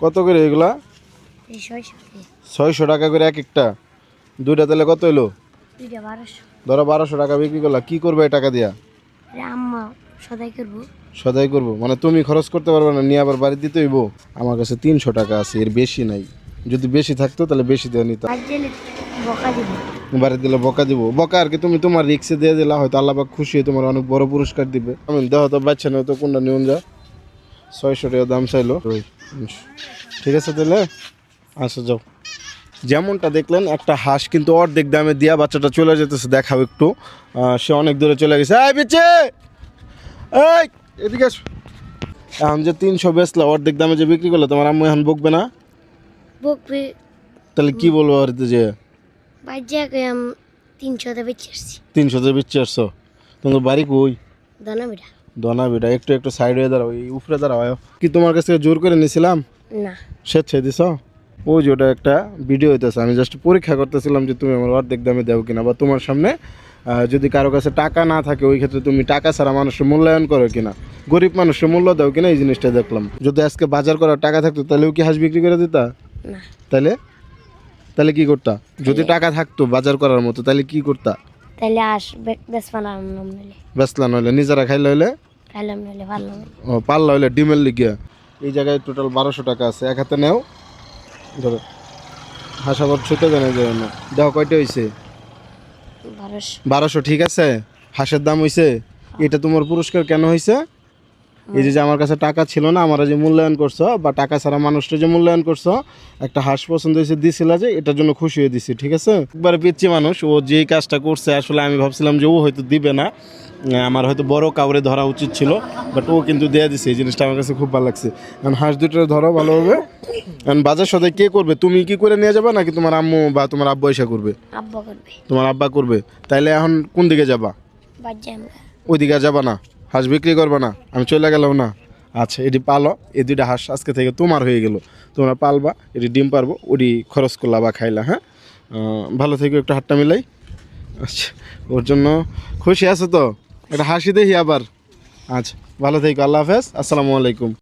কত করে এগুলা? ছয়শো টাকা করে এক একটা। দুইটা তাহলে কত এলো ধরো বারোশো টাকা বিক্রি করলা কি করবে এই টাকা দিয়া? সদাই করব। মানে তুমি খরচ করতে পারবে না নিয়ে আবার বাড়ি দিতে হইব? আমার কাছে তিনশো টাকা আছে এর বেশি নাই। যদি বেশি থাকতো তাহলে বেশি দেওয়া নিতাম। দিব। বাড়ি দিলে বকা দিব। বকা আর কি তুমি তোমার রিক্সে দিয়ে দিলা হয়তো আল্লাহবাক খুশি হয়ে তোমার অনেক বড় পুরস্কার দিবে। আমি দেহ তো বাচ্চা নেই তো কোনটা নিউন যা? ছয়শো টাকা দাম চাইলো। ঠিক আছে তাহলে? আচ্ছা যাও। যেমনটা দেখলেন একটা হাঁস কিন্তু অর্ধেক দামে দিয়া বাচ্চাটা চলে যেতেছে দেখাও একটু। সে অনেক দূরে চলে গেছে। এই বিচ্ছে! এই এদিকে আসো। এখন যে তিনশো বেচলা অর্ধেক দামে যে বিক্রি করল তোমার আম্মু এখন বকবে না? বকবে। তাহলে কি বলব বাড়িতে যে? তিনশোতে বেঁচে আসছি। তিনশোতে আসছো। তোমার বাড়ি কই? দানা বিড়া দনা বেটা একটু একটু সাইড হয়ে দাঁড়াও এই উপরে দাঁড়াও। কি তোমার কাছ থেকে জোর করে নিয়েছিলাম না। স্বেচ্ছায় দিছ? ওই যে ওটা একটা ভিডিও হইতেছে আমি জাস্ট পরীক্ষা করতেছিলাম যে তুমি আমার অর্ধেক দামে দাও কিনা বা তোমার সামনে যদি কারও কাছে টাকা না থাকে ওই ক্ষেত্রে তুমি টাকা ছাড়া মানুষের মূল্যায়ন করো কিনা গরিব মানুষের মূল্য দাও কিনা এই জিনিসটা দেখলাম। যদি আজকে বাজার করার টাকা থাকতো তাহলেও কি হাঁস বিক্রি করে দিতা? তাহলে? তাহলে কি করতা? যদি টাকা থাকতো বাজার করার মতো তাহলে কি করতা? তাহলে আস বেসলা নইলে নিজেরা খাইলে হইলে? খাইলাম নইলে পারলাম ও পারলা হইলে ডিমের লিগিয়া। এই জায়গায় টোটাল বারোশো টাকা আছে এক হাতে নেও। ধরো হাসাবর ছুটে জানে যাবে না। দেখো কয়টা হয়েছে বারোশো। বারোশো ঠিক আছে? হাঁসের দাম হয়েছে এটা তোমার পুরস্কার কেন হয়েছে এই যে আমার কাছে টাকা ছিল না আমার যে মূল্যায়ন করছ বা টাকা ছাড়া মানুষটা যে মূল্যায়ন করছ একটা হাঁস পছন্দ হয়েছে দিছিল যে এটার জন্য খুশি হয়ে দিছি ঠিক আছে? একবারে পিচ্ছি মানুষ ও যে কাজটা করছে আসলে আমি ভাবছিলাম যে ও হয়তো দিবে না। আমার হয়তো বড় কাউরে ধরা উচিত ছিল বাট ও কিন্তু দিয়ে দিছে এই জিনিসটা আমার কাছে খুব ভালো লাগছে। কারণ হাঁস দুটো ধরো হবে। কারণ বাজার সদাই কে করবে? তুমি কি করে নিয়ে যাবা নাকি তোমার আম্মু বা তোমার আব্বা এসে করবে? তোমার আব্বা করবে। তাইলে এখন কোন দিকে যাবা? আমরা ওইদিকে যাবা না? হাঁস বিক্রি করব না, আমি চলে গেলাম না। আচ্ছা এটি পালো, এই দুইটা হাঁস আজকে থেকে তোমার হয়ে গেল। তোমরা পালবা, এটি ডিম পারব, ওটি খরচ করলা বা খাইলা হ্যাঁ? ভালো থেকে, একটু হাতটা মিলাই। আচ্ছা ওর জন্য খুশি আছো তো? একটা হাসি দেখি আবার। আচ্ছা ভালো থেকো, আল্লাহ হাফেজ, আসসালামু আলাইকুম।